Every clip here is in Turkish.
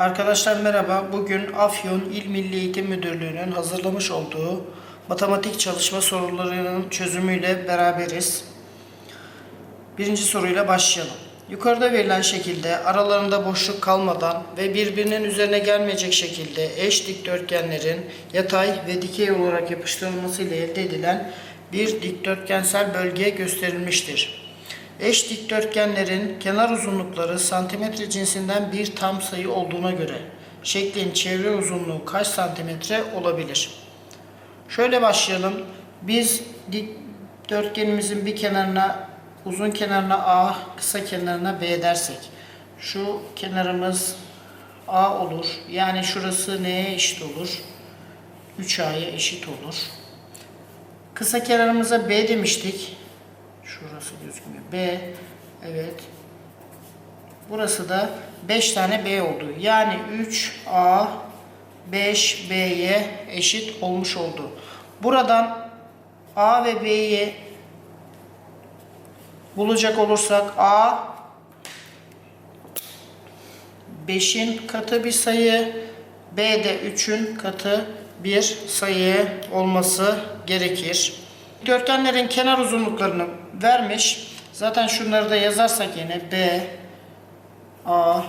Arkadaşlar merhaba. Bugün Afyon İl Milli Eğitim Müdürlüğü'nün hazırlamış olduğu matematik çalışma sorularının çözümüyle beraberiz. Birinci soruyla başlayalım. Yukarıda verilen şekilde aralarında boşluk kalmadan ve birbirinin üzerine gelmeyecek şekilde eş dikdörtgenlerin yatay ve dikey olarak yapıştırılması ile elde edilen bir dikdörtgensel bölge gösterilmiştir. Eş dikdörtgenlerin kenar uzunlukları santimetre cinsinden bir tam sayı olduğuna göre şeklin çevre uzunluğu kaç santimetre olabilir? Şöyle başlayalım. Biz dikdörtgenimizin bir kenarına uzun kenarına A, kısa kenarına B dersek şu kenarımız A olur. Yani şurası neye eşit olur? 3A'ya eşit olur. Kısa kenarımıza B demiştik. Şurası gözükmüyor. B. Evet. Burası da 5 tane B oldu. Yani 3A 5B'ye eşit olmuş oldu. Buradan A ve B'yi bulacak olursak A 5'in katı bir sayı, B de 3'ün katı bir sayı olması gerekir. Dörtgenlerin kenar uzunluklarını vermiş. Zaten şunları da yazarsak yine B, A,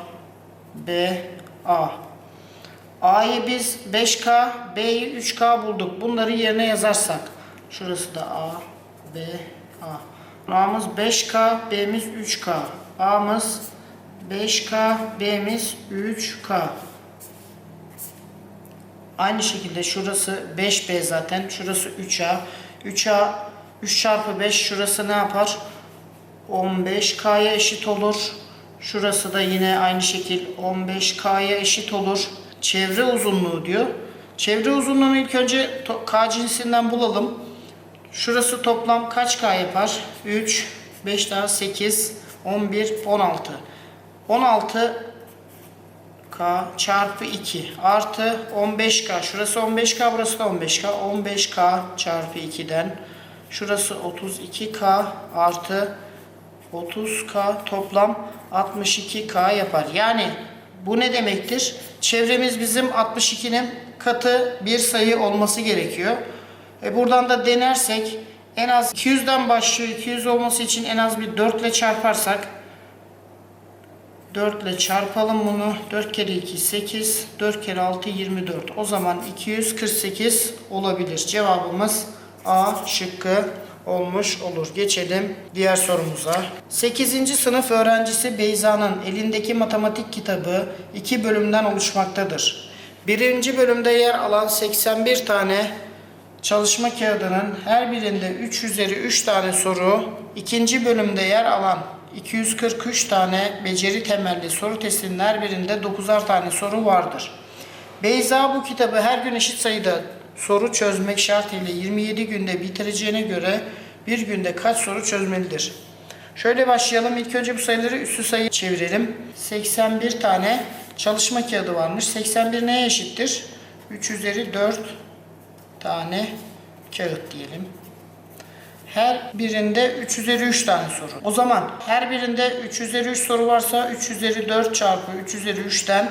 B, A. A'yı biz 5K, B'yi 3K bulduk. Bunları yerine yazarsak. Şurası da A, B, A. A'mız 5K, B'miz 3K. A'mız 5K, B'miz 3K. Aynı şekilde şurası 5B zaten. Şurası 3A. 3A 3 çarpı 5 şurası ne yapar? 15K'ya eşit olur. Şurası da yine aynı şekil 15K'ya eşit olur. Çevre uzunluğu diyor. Çevre uzunluğunu ilk önce K cinsinden bulalım. Şurası toplam kaç K yapar? 3, 5 daha 8, 11, 16. 16 K çarpı 2 artı 15K. Şurası 15K, burası da 15K. 15K çarpı 2'den. Şurası 32K artı 30K toplam 62K yapar. Yani bu ne demektir? Çevremiz bizim 62'nin katı bir sayı olması gerekiyor. E buradan da denersek en az 200'den başlıyor. 200 olması için en az bir 4 ile çarparsak 4 ile çarpalım bunu. 4 kere 2 8, 4 kere 6 24. O zaman 248 olabilir. Cevabımız A şıkkı olmuş olur. Geçelim diğer sorumuza. 8. sınıf öğrencisi Beyza'nın elindeki matematik kitabı iki bölümden oluşmaktadır. Birinci bölümde yer alan 81 tane çalışma kağıdının her birinde 3 üzeri 3 tane soru, ikinci bölümde yer alan 243 tane beceri temelli soru testinin her birinde 9'ar tane soru vardır. Beyza bu kitabı her gün eşit sayıda soru çözmek şartıyla 27 günde bitireceğine göre bir günde kaç soru çözmelidir? Şöyle başlayalım. İlk önce bu sayıları üstü sayı çevirelim. 81 tane çalışma kağıdı varmış. 81 neye eşittir? 3 üzeri 4 tane kağıt diyelim. Her birinde 3 üzeri 3 tane soru. O zaman her birinde 3 üzeri 3 soru varsa 3 üzeri 4 çarpı 3 üzeri 3'ten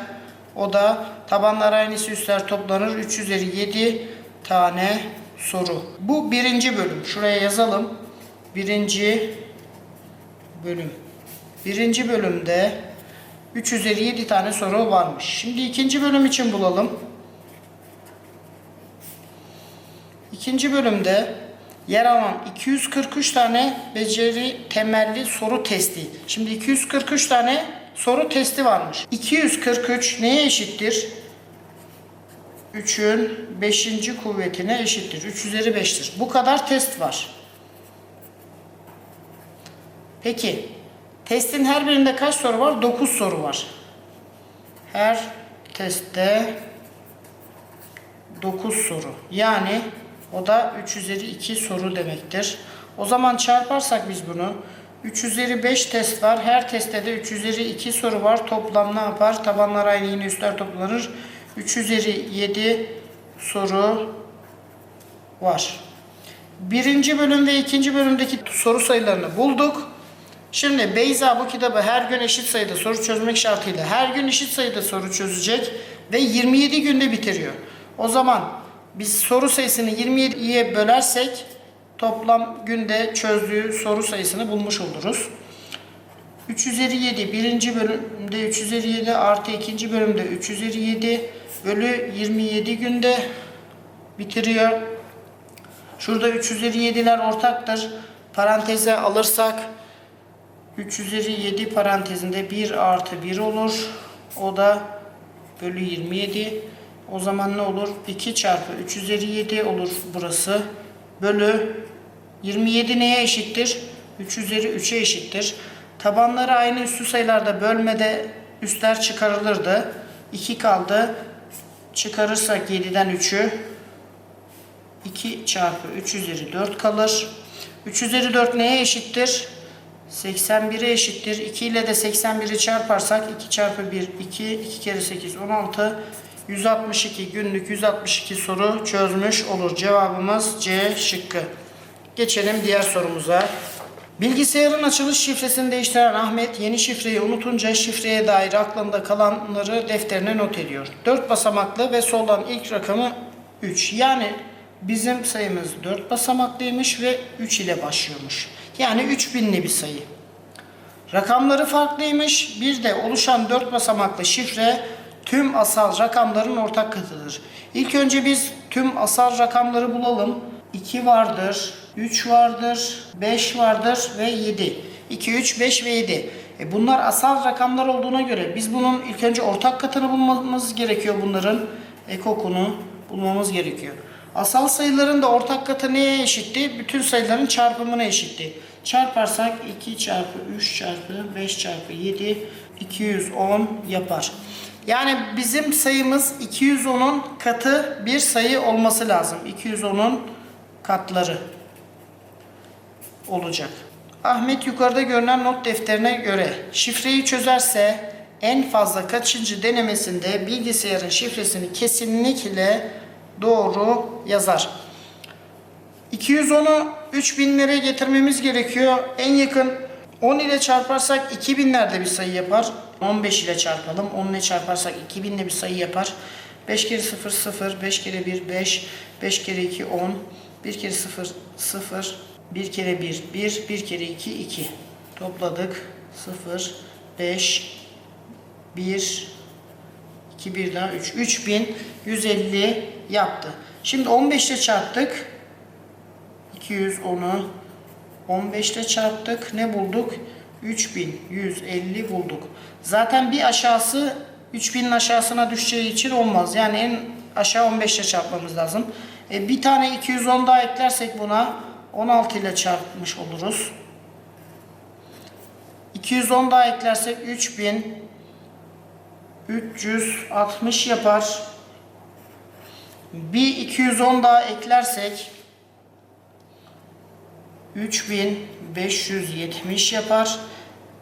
o da tabanlar aynısı üstler toplanır. 3 üzeri 7 tane soru. Bu birinci bölüm. Şuraya yazalım. Birinci bölüm. Birinci bölümde 3 üzeri 7 tane soru varmış. Şimdi ikinci bölüm için bulalım. İkinci bölümde yer alan 243 tane beceri temelli soru testi. Şimdi 243 tane soru testi varmış. 243 neye eşittir? 3'ün 5. kuvvetine eşittir. 3 üzeri 5'tir. Bu kadar test var. Peki testin her birinde kaç soru var? 9 soru var. Her testte 9 soru. Yani o da 3 üzeri 2 soru demektir. O zaman çarparsak biz bunu 3 üzeri 5 test var. Her testte de 3 üzeri 2 soru var. Toplam ne yapar? Tabanlar aynı yine üstler toplanır. 3 üzeri 7 soru var. Birinci bölüm ve ikinci bölümdeki soru sayılarını bulduk. Şimdi Beyza bu kitabı her gün eşit sayıda soru çözmek şartıyla her gün eşit sayıda soru çözecek ve 27 günde bitiriyor. O zaman biz soru sayısını 27'ye bölersek toplam günde çözdüğü soru sayısını bulmuş oluruz. 3 üzeri 7 birinci bölümde 3 üzeri 7 artı ikinci bölümde 3 üzeri 7 bölü 27 günde bitiriyor. Şurada 3 üzeri 7'ler ortaktır. Paranteze alırsak 3 üzeri 7 parantezinde 1 artı 1 olur. O da bölü 27. O zaman ne olur? 2 çarpı 3 üzeri 7 olur burası. Bölü 27 neye eşittir? 3 üzeri 3'e eşittir. Tabanları aynı üstü sayılarda bölmede üstler çıkarılırdı. 2 kaldı. Çıkarırsak 7'den 3'ü 2 çarpı 3 üzeri 4 kalır. 3 üzeri 4 neye eşittir? 81'e eşittir. 2 ile de 81'i çarparsak 2 çarpı 1 2 2 kere 8 16 162 günlük 162 soru çözmüş olur. Cevabımız C şıkkı. Geçelim diğer sorumuza. Bilgisayarın açılış şifresini değiştiren Ahmet yeni şifreyi unutunca şifreye dair aklında kalanları defterine not ediyor. 4 basamaklı ve soldan ilk rakamı 3. Yani bizim sayımız 4 basamaklıymış ve 3 ile başlıyormuş. Yani 3000'li bir sayı. Rakamları farklıymış. Bir de oluşan 4 basamaklı şifre tüm asal rakamların ortak katıdır. İlk önce biz tüm asal rakamları bulalım. 2 vardır, 3 vardır, 5 vardır ve 7. 2, 3, 5 ve 7. E bunlar asal rakamlar olduğuna göre biz bunun ilk önce ortak katını bulmamız gerekiyor bunların. Ekokunu bulmamız gerekiyor. Asal sayıların da ortak katı neye eşitti? Bütün sayıların çarpımına eşitti. Çarparsak 2 çarpı 3 çarpı 5 çarpı 7 210 yapar. Yani bizim sayımız 210'un katı bir sayı olması lazım. 210'un katları olacak. Ahmet yukarıda görünen not defterine göre şifreyi çözerse en fazla kaçıncı denemesinde bilgisayarın şifresini kesinlikle doğru yazar. 210'u 3000'lere getirmemiz gerekiyor. En yakın 10 ile çarparsak 2000'lerde bir sayı yapar. 15 ile çarpalım. 10 ile çarparsak 2000'le bir sayı yapar. 5 kere 0 0, 5 kere 1 5, 5 kere 2 10, 1 kere 0 0, 1 kere 1 1, 1 kere 2 2. Topladık. 0, 5, 1, 2 bir daha 3. 3150 yaptı. Şimdi 15 ile çarptık. 210'u 15 ile çarptık. Ne bulduk? 3150 bulduk. Zaten bir aşağısı 3000'in aşağısına düşeceği için olmaz. Yani en aşağı 15 ile çarpmamız lazım. E, bir tane 210 daha eklersek buna 16 ile çarpmış oluruz. 210 daha eklersek 3000 360 yapar. Bir 210 daha eklersek 3570 yapar.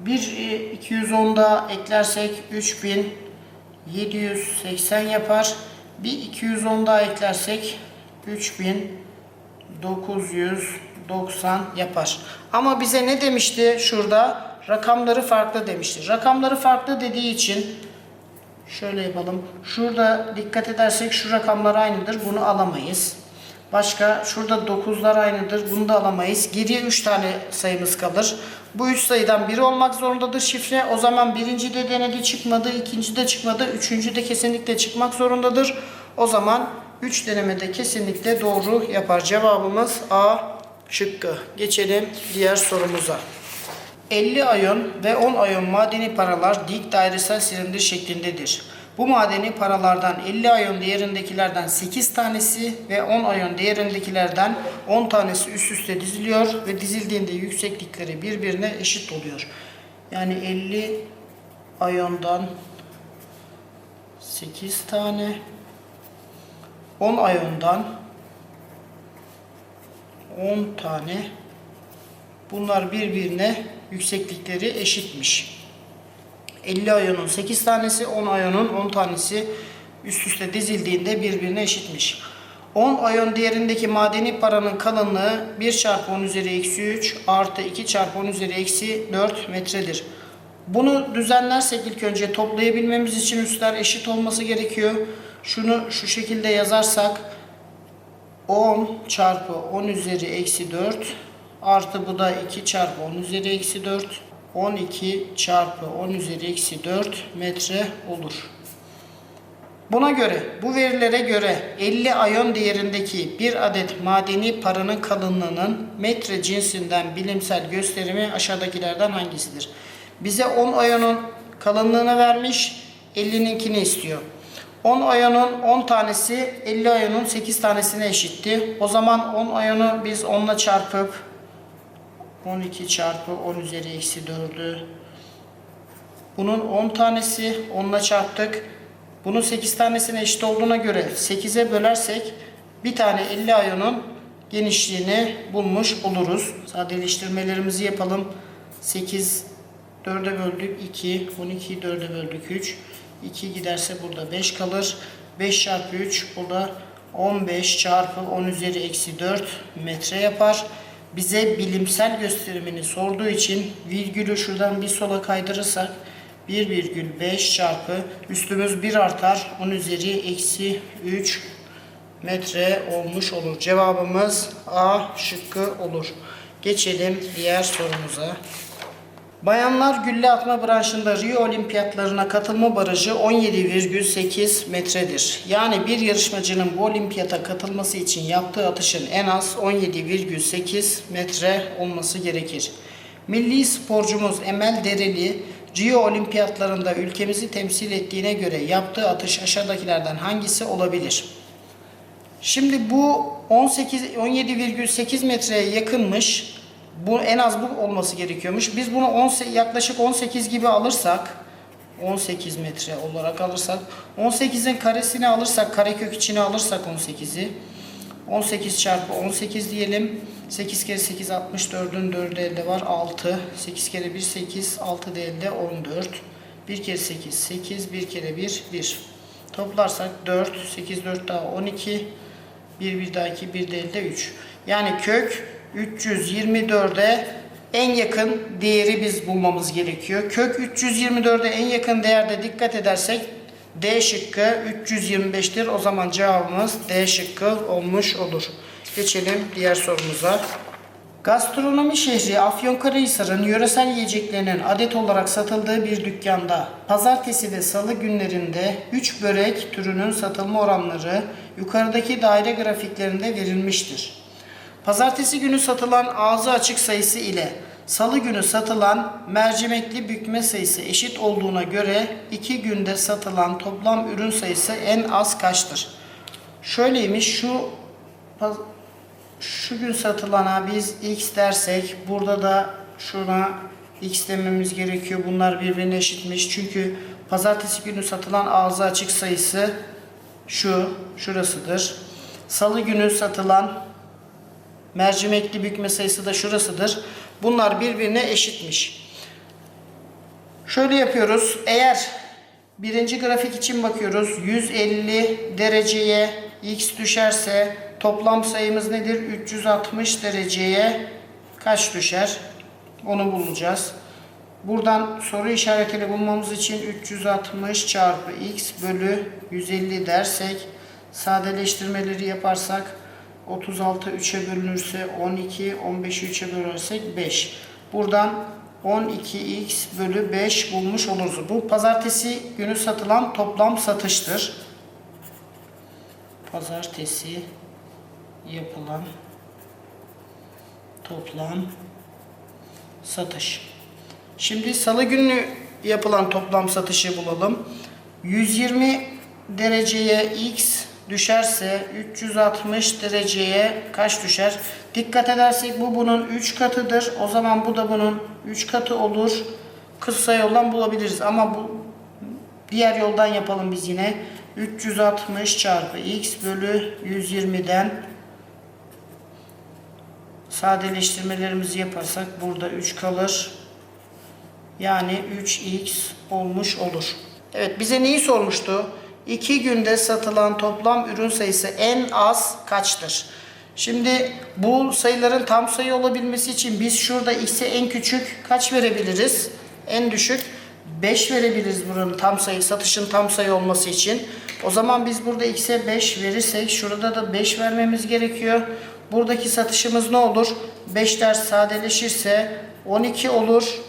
Bir e, 210 daha eklersek 3780 yapar. Bir 210 daha eklersek 3990 yapar. Ama bize ne demişti şurada? Rakamları farklı demişti. Rakamları farklı dediği için Şöyle yapalım. Şurada dikkat edersek şu rakamlar aynıdır. Bunu alamayız. Başka şurada 9'lar aynıdır. Bunu da alamayız. Geriye 3 tane sayımız kalır. Bu 3 sayıdan biri olmak zorundadır şifre. O zaman birinci de denedi çıkmadı. ikinci de çıkmadı. Üçüncü de kesinlikle çıkmak zorundadır. O zaman 3 denemede kesinlikle doğru yapar. Cevabımız A şıkkı. Geçelim diğer sorumuza. 50 ayon ve 10 ayon madeni paralar dik dairesel silindir şeklindedir. Bu madeni paralardan 50 ayon değerindekilerden 8 tanesi ve 10 ayon değerindekilerden 10 tanesi üst üste diziliyor ve dizildiğinde yükseklikleri birbirine eşit oluyor. Yani 50 ayondan 8 tane 10 ayondan 10 tane Bunlar birbirine yükseklikleri eşitmiş. 50 ayonun 8 tanesi, 10 ayonun 10 tanesi üst üste dizildiğinde birbirine eşitmiş. 10 ayon değerindeki madeni paranın kalınlığı 1 çarpı 10 üzeri eksi 3 artı 2 çarpı 10 üzeri eksi 4 metredir. Bunu düzenlersek ilk önce toplayabilmemiz için üstler eşit olması gerekiyor. Şunu şu şekilde yazarsak 10 çarpı 10 üzeri eksi 4 artı bu da 2 çarpı 10 üzeri eksi 4 12 çarpı 10 üzeri eksi 4 metre olur. Buna göre, bu verilere göre 50 ayon değerindeki bir adet madeni paranın kalınlığının metre cinsinden bilimsel gösterimi aşağıdakilerden hangisidir? Bize 10 ayonun kalınlığını vermiş, 50'ninkini istiyor. 10 ayonun 10 tanesi 50 ayonun 8 tanesine eşitti. O zaman 10 ayonu biz 10 ile çarpıp 12 çarpı 10 üzeri eksi 4'ü bunun 10 tanesi 10 ile çarptık. Bunun 8 tanesine eşit olduğuna göre 8'e bölersek bir tane 50 ayonun genişliğini bulmuş oluruz. Sadeleştirmelerimizi yapalım. 8 4'e böldük 2, 12'yi 4'e böldük 3. 2 giderse burada 5 kalır. 5 çarpı 3 o da 15 çarpı 10 üzeri eksi 4 metre yapar. Bize bilimsel gösterimini sorduğu için virgülü şuradan bir sola kaydırırsak 1,5 çarpı üstümüz 1 artar 10 üzeri eksi 3 metre olmuş olur. Cevabımız A şıkkı olur. Geçelim diğer sorumuza. Bayanlar gülle atma branşında Rio olimpiyatlarına katılma barajı 17,8 metredir. Yani bir yarışmacının bu olimpiyata katılması için yaptığı atışın en az 17,8 metre olması gerekir. Milli sporcumuz Emel Dereli Rio olimpiyatlarında ülkemizi temsil ettiğine göre yaptığı atış aşağıdakilerden hangisi olabilir? Şimdi bu 18 17,8 metreye yakınmış. Bu en az bu olması gerekiyormuş. Biz bunu 10, yaklaşık 18 gibi alırsak 18 metre olarak alırsak 18'in karesini alırsak karekök içine alırsak 18'i 18 çarpı 18 diyelim. 8 kere 8 64'ün 4'ü elde var 6. 8 kere 1 8 6 de elde 14. 1 kere 8 8 1 kere 1 1. Toplarsak 4 8 4 daha 12 1 1 daha 2 1 de elde 3. Yani kök 324'e en yakın değeri biz bulmamız gerekiyor. Kök 324'e en yakın değerde dikkat edersek D şıkkı 325'tir. O zaman cevabımız D şıkkı olmuş olur. Geçelim diğer sorumuza. Gastronomi şehri Afyonkarahisar'ın yöresel yiyeceklerinin adet olarak satıldığı bir dükkanda pazartesi ve salı günlerinde 3 börek türünün satılma oranları yukarıdaki daire grafiklerinde verilmiştir. Pazartesi günü satılan ağzı açık sayısı ile salı günü satılan mercimekli bükme sayısı eşit olduğuna göre iki günde satılan toplam ürün sayısı en az kaçtır? Şöyleymiş şu şu gün satılana biz x dersek burada da şuna x dememiz gerekiyor. Bunlar birbirine eşitmiş. Çünkü pazartesi günü satılan ağzı açık sayısı şu, şurasıdır. Salı günü satılan mercimekli bükme sayısı da şurasıdır. Bunlar birbirine eşitmiş. Şöyle yapıyoruz. Eğer birinci grafik için bakıyoruz. 150 dereceye x düşerse toplam sayımız nedir? 360 dereceye kaç düşer? Onu bulacağız. Buradan soru işaretini bulmamız için 360 çarpı x bölü 150 dersek sadeleştirmeleri yaparsak 36 3'e bölünürse 12, 15'i 3'e bölersek 5. Buradan 12x bölü 5 bulmuş oluruz. Bu pazartesi günü satılan toplam satıştır. Pazartesi yapılan toplam satış. Şimdi salı günü yapılan toplam satışı bulalım. 120 dereceye x düşerse 360 dereceye kaç düşer? Dikkat edersek bu bunun 3 katıdır. O zaman bu da bunun 3 katı olur. Kısa yoldan bulabiliriz ama bu diğer yoldan yapalım biz yine. 360 çarpı x bölü 120'den sadeleştirmelerimizi yaparsak burada 3 kalır. Yani 3x olmuş olur. Evet bize neyi sormuştu? 2 günde satılan toplam ürün sayısı en az kaçtır? Şimdi bu sayıların tam sayı olabilmesi için biz şurada x'e en küçük kaç verebiliriz? En düşük 5 verebiliriz buranın tam sayı, satışın tam sayı olması için. O zaman biz burada x'e 5 verirsek şurada da 5 vermemiz gerekiyor. Buradaki satışımız ne olur? 5'ler sadeleşirse 12 olur.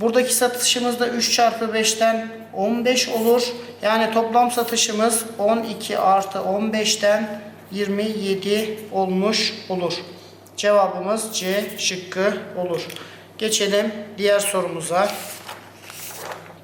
Buradaki satışımız da 3 çarpı 5'ten 15 olur. Yani toplam satışımız 12 artı 15'ten 27 olmuş olur. Cevabımız C şıkkı olur. Geçelim diğer sorumuza.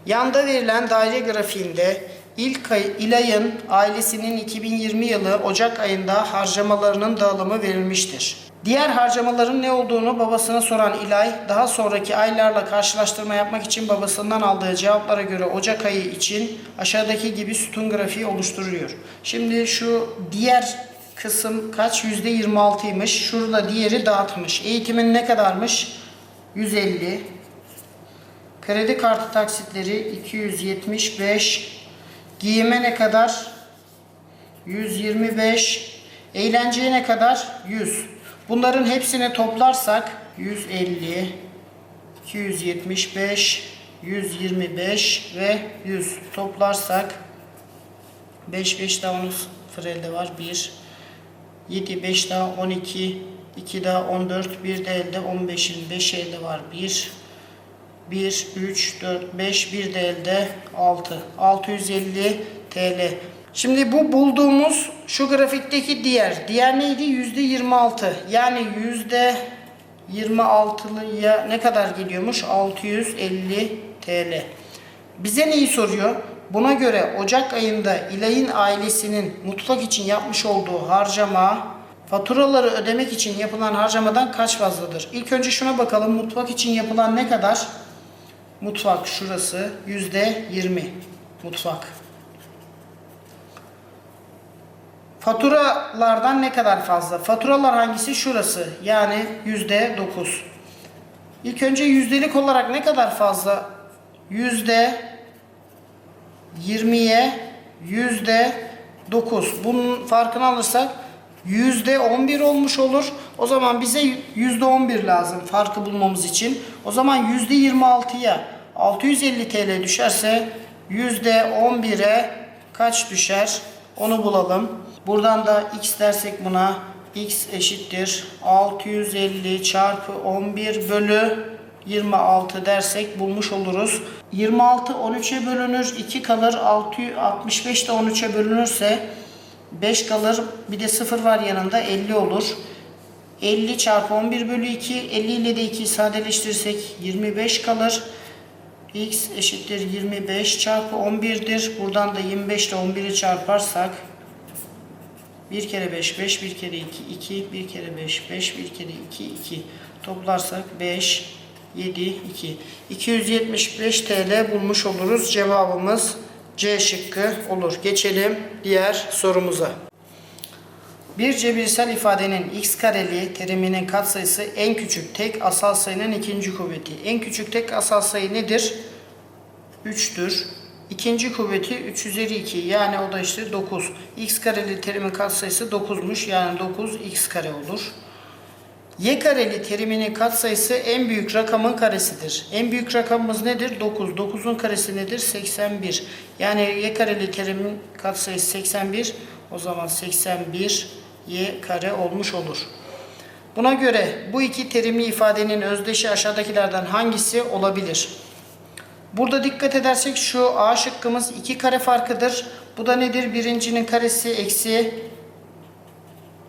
Yanda verilen daire grafiğinde ilk ay, İlay'ın ailesinin 2020 yılı Ocak ayında harcamalarının dağılımı verilmiştir. Diğer harcamaların ne olduğunu babasına soran İlay, daha sonraki aylarla karşılaştırma yapmak için babasından aldığı cevaplara göre Ocak ayı için aşağıdaki gibi sütun grafiği oluşturuyor. Şimdi şu diğer kısım kaç? %26'ymış. Şurada diğeri dağıtmış. Eğitimin ne kadarmış? 150. Kredi kartı taksitleri 275. Giyime ne kadar? 125. Eğlenceye ne kadar? 100. Bunların hepsini toplarsak 150, 275, 125 ve 100 toplarsak 5 5 daha 10 sıfır var 1 7 5 daha 12 2 daha 14 1 de elde 15'in 5 elde var 1 1 3 4 5 1 de elde 6 650 TL Şimdi bu bulduğumuz şu grafikteki diğer. Diğer neydi? Yüzde 26. Yani yüzde 26'lıya ne kadar geliyormuş? 650 TL. Bize neyi soruyor? Buna göre Ocak ayında İlay'ın ailesinin mutfak için yapmış olduğu harcama faturaları ödemek için yapılan harcamadan kaç fazladır? İlk önce şuna bakalım. Mutfak için yapılan ne kadar? Mutfak şurası yüzde 20. Mutfak. Faturalardan ne kadar fazla? Faturalar hangisi? Şurası. Yani yüzde dokuz. İlk önce yüzdelik olarak ne kadar fazla? Yüzde yirmiye yüzde dokuz. Bunun farkını alırsak yüzde on bir olmuş olur. O zaman bize yüzde on bir lazım farkı bulmamız için. O zaman yüzde yirmi altıya 650 TL düşerse yüzde on bire kaç düşer? Onu bulalım. Buradan da x dersek buna x eşittir 650 çarpı 11 bölü 26 dersek bulmuş oluruz. 26 13'e bölünür 2 kalır 665 de 13'e bölünürse 5 kalır bir de 0 var yanında 50 olur. 50 çarpı 11 bölü 2 50 ile de 2'yi sadeleştirirsek 25 kalır. x eşittir 25 çarpı 11'dir. Buradan da 25 ile 11'i çarparsak 1 kere 5 5 1 kere 2 2 1 kere 5 5 1 kere 2 2 toplarsak 5 7 2 275 TL bulmuş oluruz. Cevabımız C şıkkı olur. Geçelim diğer sorumuza. Bir cebirsel ifadenin x kareli teriminin katsayısı en küçük tek asal sayının ikinci kuvveti. En küçük tek asal sayı nedir? 3'tür. İkinci kuvveti 3 üzeri 2 yani o da işte 9. x kareli terimin katsayısı 9'muş yani 9 x kare olur. Y kareli teriminin katsayısı en büyük rakamın karesidir. En büyük rakamımız nedir? 9. 9'un karesi nedir? 81. Yani y kareli terimin katsayısı 81. O zaman 81 y kare olmuş olur. Buna göre bu iki terimli ifadenin özdeşi aşağıdakilerden hangisi olabilir? Burada dikkat edersek şu A şıkkımız 2 kare farkıdır. Bu da nedir? Birincinin karesi eksi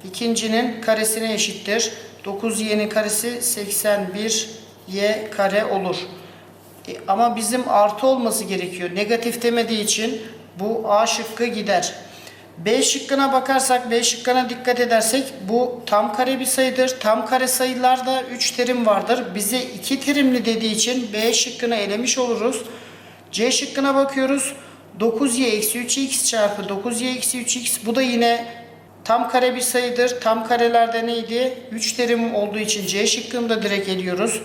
ikincinin karesine eşittir. 9y'nin karesi 81 y kare olur. E, ama bizim artı olması gerekiyor. Negatif demediği için bu A şıkkı gider. B şıkkına bakarsak, B şıkkına dikkat edersek bu tam kare bir sayıdır. Tam kare sayılarda 3 terim vardır. Bize 2 terimli dediği için B şıkkını elemiş oluruz. C şıkkına bakıyoruz. 9y eksi 3x çarpı 9y eksi 3x bu da yine tam kare bir sayıdır. Tam karelerde neydi? 3 terim olduğu için C şıkkını da direkt eliyoruz.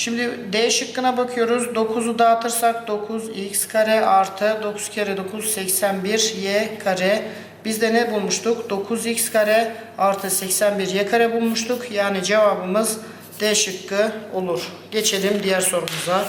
Şimdi D şıkkına bakıyoruz. 9'u dağıtırsak 9x kare artı 9 kere 9 81 y kare. Biz de ne bulmuştuk? 9x kare artı 81 y kare bulmuştuk. Yani cevabımız D şıkkı olur. Geçelim diğer sorumuza.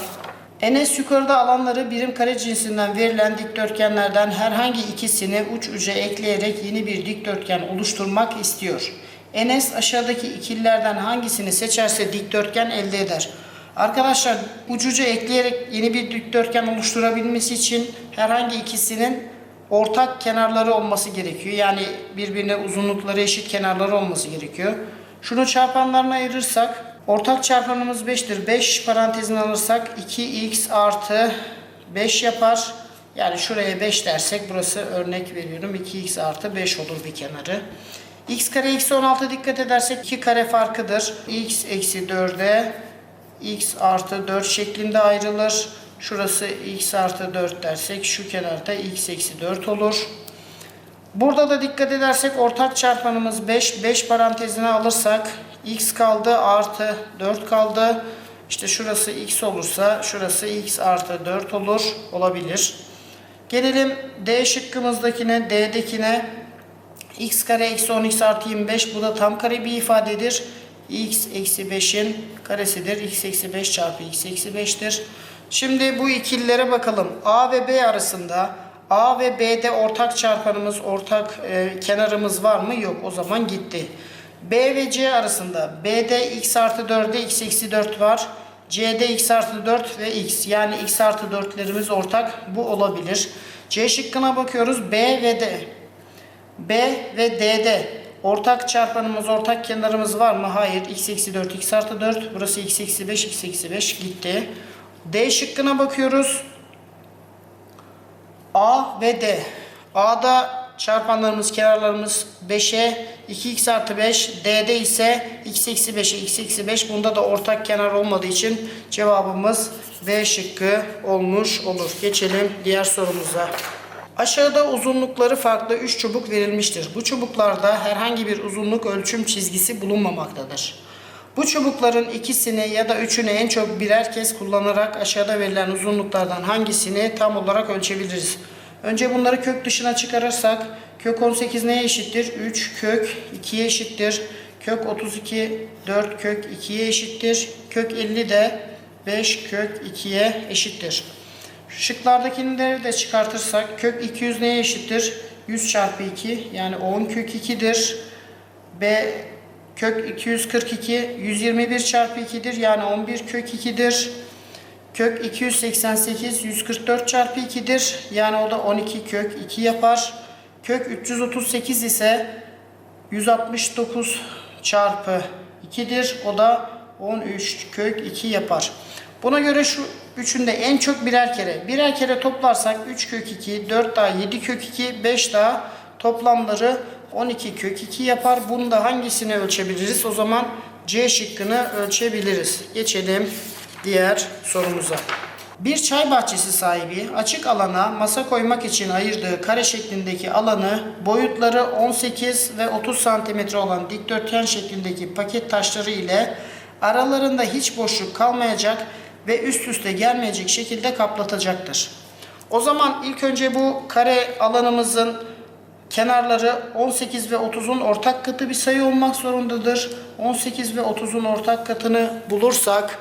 Enes yukarıda alanları birim kare cinsinden verilen dikdörtgenlerden herhangi ikisini uç uca ekleyerek yeni bir dikdörtgen oluşturmak istiyor. Enes aşağıdaki ikililerden hangisini seçerse dikdörtgen elde eder. Arkadaşlar ucuca ekleyerek yeni bir dikdörtgen oluşturabilmesi için herhangi ikisinin ortak kenarları olması gerekiyor. Yani birbirine uzunlukları eşit kenarları olması gerekiyor. Şunu çarpanlarına ayırırsak ortak çarpanımız 5'tir. 5 parantezine alırsak 2x artı 5 yapar. Yani şuraya 5 dersek burası örnek veriyorum 2x artı 5 olur bir kenarı. x kare eksi 16 dikkat edersek 2 kare farkıdır. x eksi 4'e x artı 4 şeklinde ayrılır. Şurası x artı 4 dersek şu kenarda x eksi 4 olur. Burada da dikkat edersek ortak çarpanımız 5. 5 parantezine alırsak x kaldı artı 4 kaldı. İşte şurası x olursa şurası x artı 4 olur. Olabilir. Gelelim D şıkkımızdakine, D'dekine. x kare eksi 10x artı 25 bu da tam kare bir ifadedir. X eksi 5'in karesidir. x eksi 5 çarpı x eksi 5'tir. Şimdi bu ikililere bakalım. A ve B arasında A ve B'de ortak çarpanımız, ortak e, kenarımız var mı? Yok. O zaman gitti. B ve C arasında B'de x artı 4'e x eksi 4 var. C'de x artı 4 ve x. Yani x artı 4'lerimiz ortak. Bu olabilir. C şıkkına bakıyoruz. B ve D. B ve D'de ortak çarpanımız, ortak kenarımız var mı? Hayır. x eksi 4, x artı 4. Burası x eksi 5, x eksi 5 gitti. D şıkkına bakıyoruz. A ve D. A'da çarpanlarımız, kenarlarımız 5'e 2x artı 5. D'de ise x eksi 5'e x eksi 5. Bunda da ortak kenar olmadığı için cevabımız B şıkkı olmuş olur. Geçelim diğer sorumuza. Aşağıda uzunlukları farklı 3 çubuk verilmiştir. Bu çubuklarda herhangi bir uzunluk ölçüm çizgisi bulunmamaktadır. Bu çubukların ikisini ya da üçünü en çok birer kez kullanarak aşağıda verilen uzunluklardan hangisini tam olarak ölçebiliriz? Önce bunları kök dışına çıkarırsak kök 18 neye eşittir? 3 kök 2'ye eşittir. Kök 32 4 kök 2'ye eşittir. Kök 50 de 5 kök 2'ye eşittir. Şıklardakileri de çıkartırsak kök 200 neye eşittir? 100 çarpı 2 yani 10 kök 2'dir. B kök 242 121 çarpı 2'dir yani 11 kök 2'dir. Kök 288 144 çarpı 2'dir yani o da 12 kök 2 yapar. Kök 338 ise 169 çarpı 2'dir o da 13 kök 2 yapar. Buna göre şu üçünde en çok birer kere. Birer kere toplarsak 3 kök 2, 4 daha 7 kök 2, 5 daha toplamları 12 kök 2 yapar. Bunu da hangisini ölçebiliriz? O zaman C şıkkını ölçebiliriz. Geçelim diğer sorumuza. Bir çay bahçesi sahibi açık alana masa koymak için ayırdığı kare şeklindeki alanı boyutları 18 ve 30 santimetre olan dikdörtgen şeklindeki paket taşları ile aralarında hiç boşluk kalmayacak ve üst üste gelmeyecek şekilde kaplatacaktır. O zaman ilk önce bu kare alanımızın kenarları 18 ve 30'un ortak katı bir sayı olmak zorundadır. 18 ve 30'un ortak katını bulursak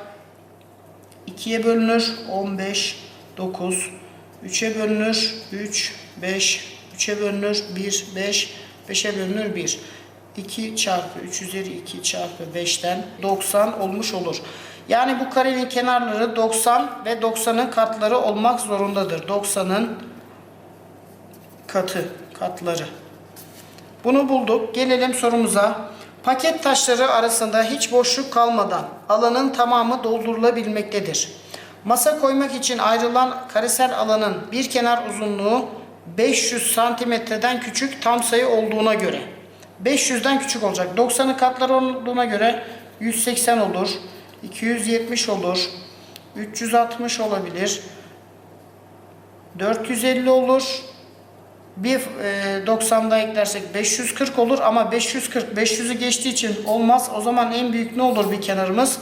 2'ye bölünür 15, 9, 3'e bölünür 3, 5, 3'e bölünür 1, 5, 5'e bölünür 1. 2 çarpı 3 üzeri 2 çarpı 5'ten 90 olmuş olur. Yani bu karenin kenarları 90 ve 90'ın katları olmak zorundadır. 90'ın katı, katları. Bunu bulduk. Gelelim sorumuza. Paket taşları arasında hiç boşluk kalmadan alanın tamamı doldurulabilmektedir. Masa koymak için ayrılan karesel alanın bir kenar uzunluğu 500 santimetreden küçük tam sayı olduğuna göre 500'den küçük olacak. 90'ın katları olduğuna göre 180 olur. 270 olur. 360 olabilir. 450 olur. Bir e, 90'da eklersek 540 olur ama 540 500'ü geçtiği için olmaz. O zaman en büyük ne olur bir kenarımız?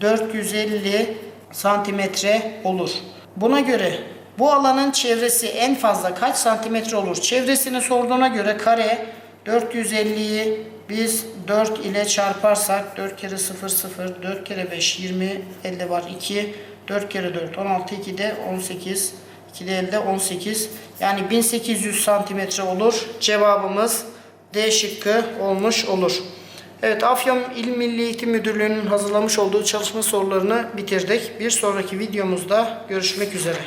450 santimetre olur. Buna göre bu alanın çevresi en fazla kaç santimetre olur? Çevresini sorduğuna göre kare 450'yi biz 4 ile çarparsak 4 kere 0 0 4 kere 5 20 elde var 2 4 kere 4 16 2 de 18 2 de elde 18 yani 1800 santimetre olur. Cevabımız D şıkkı olmuş olur. Evet Afyon İl Milli Eğitim Müdürlüğü'nün hazırlamış olduğu çalışma sorularını bitirdik. Bir sonraki videomuzda görüşmek üzere.